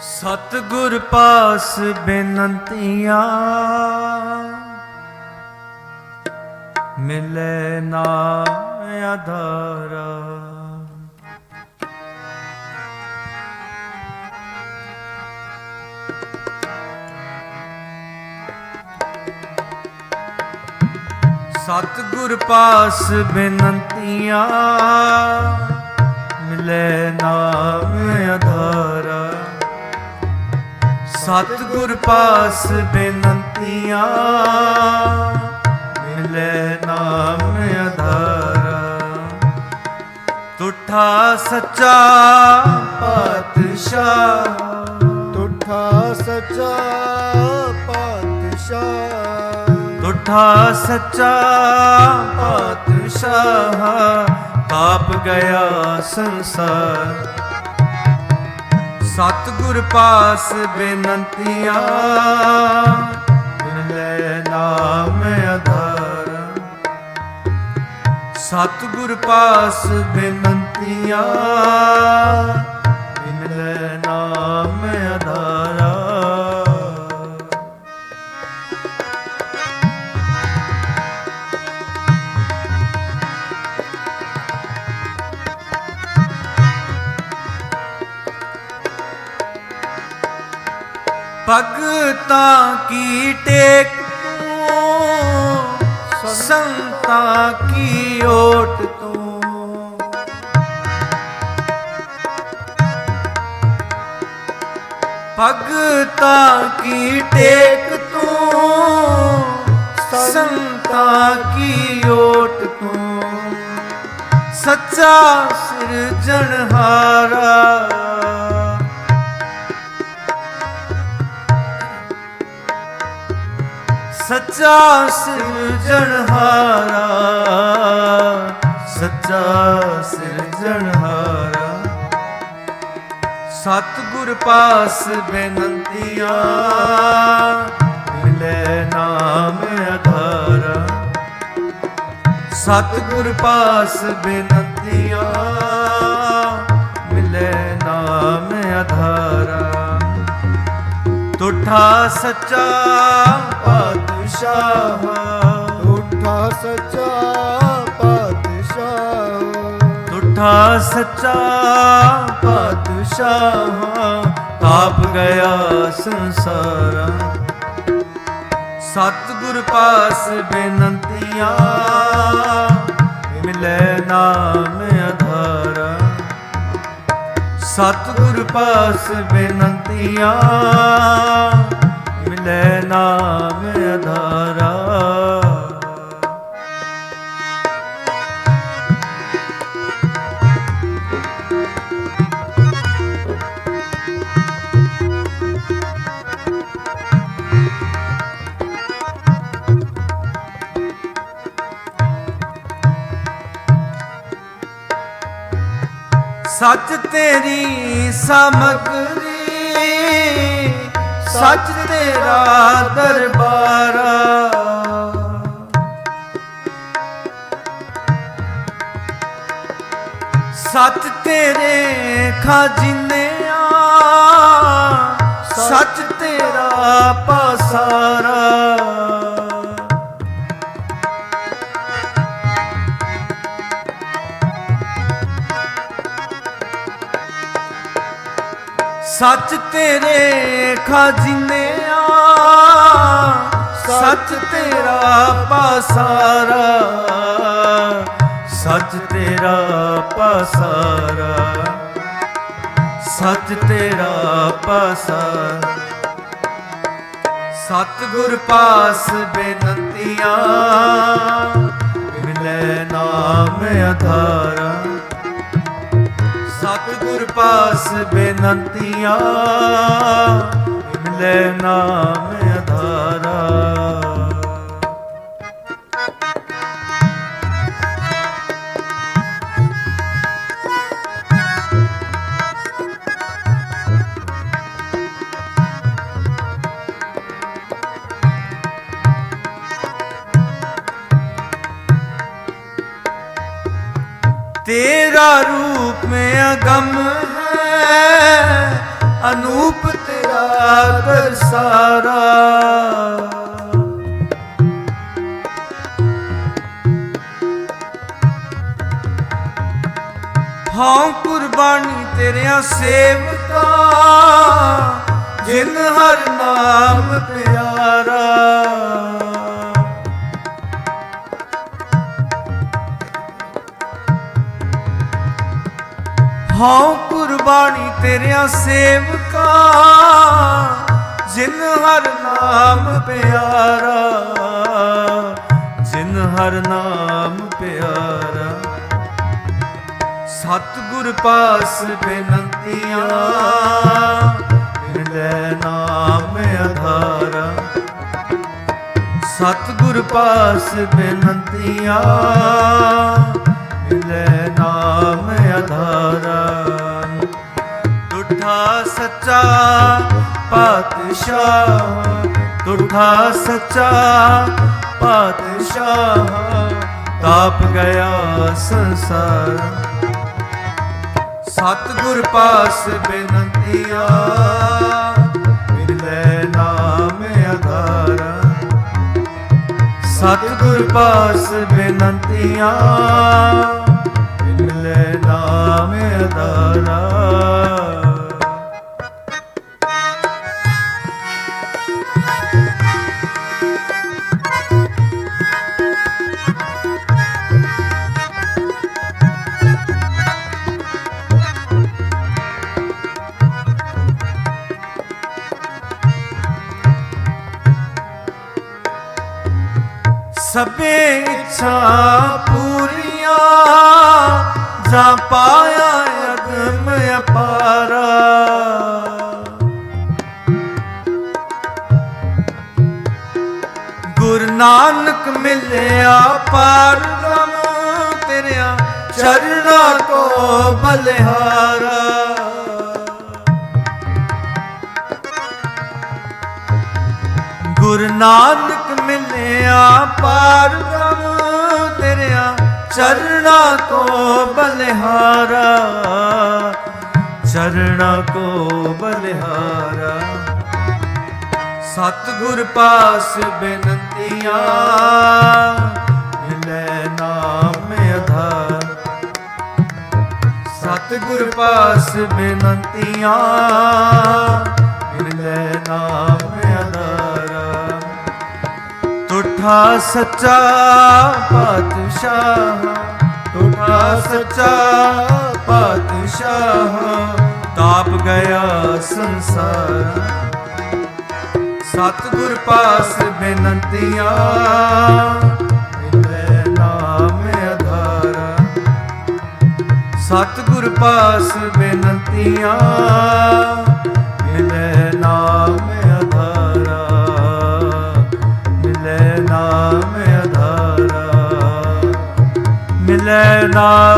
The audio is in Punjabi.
ਸਤਿਗੁਰ ਪਾਸ ਬੇਨੰਤੀਆਂ। ਮਿਲੇ ਨਾ ਆਧਾਰਾ। ਸਤਿਗੁਰ ਪਾਸ ਬੇਨੰਤੀਆਂ। ਮਿਲੇ ਨਾਮ ਆਧਾਰਾ। ਸਤਿਗੁਰ ਪਾਸ ਬੇਨੰਤੀਆਂ ਮਿਲੇ ਨਾਮ ਆਧਾਰਾ। ਤੁਠਾ ਸੱਚਾ ਪਾਤਸ਼ਾਹ। ਤੁਠਾ ਸੱਚਾ ਪਾਤਸ਼ਾਹ। ਤੁਠਾ ਸੱਚਾ ਪਾਤਸ਼ਾਹ। ਤਾਪ ਗਿਆ ਸੰਸਾਰ। ਸਤਿਗੁਰ ਪਾਸ ਬੇਨੰਤੀਆਂ ਮਿਲੇ ਨਾਮ ਆਧਾਰ। ਸਤਿਗੁਰ ਪਾਸ ਬੇਨੰਤੀਆਂ ਭਗਤਾਂ ਕੀ ਟੇਕ ਤੂੰ? ਸੰਤਾਂ ਕੀ ਓਟ ਤੂੰ? ਭਗਤਾਂ ਕੀ ਟੇਕ ਤੂੰ? ਸੰਤਾਂ ਕੀ ਓਟ ਤੂੰ? ਸੱਚਾ ਸਿਰਜਣਹਾਰਾ ਸੱਚਾ ਸਿਰਜਣਹਾਰਾ ਸੱਚਾ ਸਿਰਜਣਹਾਰਾ ਸਤਿਗੁਰ ਪਾਸ ਬੇਨੰਤੀਆਂ, ਮਿਲੇ ਨਾਮ ਆਧਾਰਾ ਸਤਿਗੁਰ ਪਾਸ ਬੇਨੰਤੀਆਂ, ਮਿਲੇ ਨਾਮ ਆਧਾਰਾ ਤੁਠਾ ਸੱਚਾ ਪਾਤਸ਼ਾਹ। ਤੁਠਾ ਸੱਚਾ ਪਾਤਸ਼ਾਹ। ਤੁਠਾ ਸੱਚਾ ਪਾਤਸ਼ਾਹ। ਤਾਪ ਗਿਆ ਸੰਸਾਰਾ। ਸਤਿਗੁਰ ਪਾਸ ਬੇਨੰਤੀਆਂ ਮਿਲੇ ਨਾਮ ਆਧਾਰਾ ਸਤਿਗੁਰ ਪਾਸ ਬੇਨੰਤੀਆਂ ਮਿਲੇ ਨਾਮ ਆਧਾਰਾ ਸੱਚ ਤੇਰੀ ਸਮਗਰੀ ਸੱਚ ਤੇਰਾ ਦਰਬਾਰਾ ਸੱਚ ਤੇਰੇ ਖਜ਼ਾਨਿਆਂ ਸੱਚ ਤੇਰਾ ਪਸਾਰਾ। ਸੱਚ ਤੇਰੇ ਖਜ਼ਾਨਿਆਂ ਸੱਚ ਤੇਰਾ ਪਾਸਾਰਾ। ਸੱਚ ਤੇਰਾ ਪਾਸਾਰਾ। ਸੱਚ ਤੇਰਾ ਪਾਸਾਰਾ। ਸਤਿਗੁਰ ਪਾਸ ਬੇਨੰਤੀਆਂ, ਮਿਲੇ ਨਾਮ ਆਧਾਰਾ ਸਤਿਗੁਰ ਪਾਸ ਬੇਨੰਤੀਆਂ ਲੈ ਨਾਮ ਅਧਾਰਾ ਤੇਰਾ ਰੂ में अगम है ਅਨੂਪ ਤੇਰਾ ਦਰਸਾਰਾ ਹਾਂ ਕੁਰਬਾਨੀ ਤੇਰਿਆਂ ਸੇਵਕਾ ਜਿਨ ਹਰ ਨਾਮ ਪਿਆਰਾ ਹਾਂ ਕੁਰਬਾਨੀ ਤੇਰਿਆਂ ਸੇਵਕਾ। ਜਿਨ ਹਰ ਨਾਮ ਪਿਆਰਾ, ਜਿਨ ਹਰ ਨਾਮ ਪਿਆਰਾ। ਸਤਿਗੁਰ ਪਾਸ ਬੇਨੰਤੀਆਂ ਮਿਲੈ ਨਾਮ ਆਧਾਰਾ। ਸਤਿਗੁਰ ਪਾਸ ਬੇਨੰਤੀਆਂ ਮਿਲੈ ਸੱਚਾ ਪਾਤਸ਼ਾਹ ਟੁੱਠਾ ਸੱਚਾ ਪਾਤਸ਼ਾਹ, ਤਾਪ ਗਿਆ ਸੰਸਾਰ। ਸਤਿਗੁਰ ਪਾਸ ਬੇਨੰਤੀਆਂ, ਮਿਲੈ ਨਾਮ ਆਧਾਰਾ। ਸਤਿਗੁਰ ਪਾਸ ਬੇਨੰਤੀਆਂ, ਮਿਲੈ ਨਾਮ ਆਧਾਰਾ। ਸਭੇ ਇੱਛਾ ਪੂਰੀਆਂ, ਜਾ ਪਾਇਆ ਅਗਮ ਅਪਾਰਾ। ਗੁਰੂ ਨਾਨਕ ਮਿਲਿਆ ਪਾਰ ਤੇਰਿਆ ਤੇਰਿਆਂ ਚਰਨਾਂ ਕੋ ਬਲਿਹਾਰਾ। ਗੁਰੂ ਨਾਨਕ ਮਿਲਿਆ ਪਾਰ ਬ੍ਰਹਮ ਤੇਰਿਆਂ ਚਰਣਾ ਕੋ ਬਲਿਹਾਰਾ ਚਰਣਾ ਕੋ ਬਲਿਹਾਰਾ। ਸਤਿਗੁਰ ਪਾਸ ਬੇਨੰਤੀਆਂ, ਮਿਲੈ ਨਾਮ ਆਧਾਰ। ਸਤਿਗੁਰ ਪਾਸ ਬੇਨੰਤੀਆਂ ਤੁਠਾ ਸੱਚਾ ਪਾਤਸ਼ਾਹ ਤੁਠਾ ਸੱਚਾ ਪਾਤਸ਼ਾਹ, ਤਾਪ ਗਿਆ ਸੰਸਾਰ। ਸਤਿਗੁਰ ਪਾਸ ਬੇਨੰਤੀਆਂ ਮਿਲੈ ਨਾਮ ਆਧਾਰਾ। ਸਤਿਗੁਰ ਪਾਸ ਬੇਨੰਤੀਆਂ ਨਾਮ ਆਧਾਰਾ ਮਿਲੈ ਨਾਮ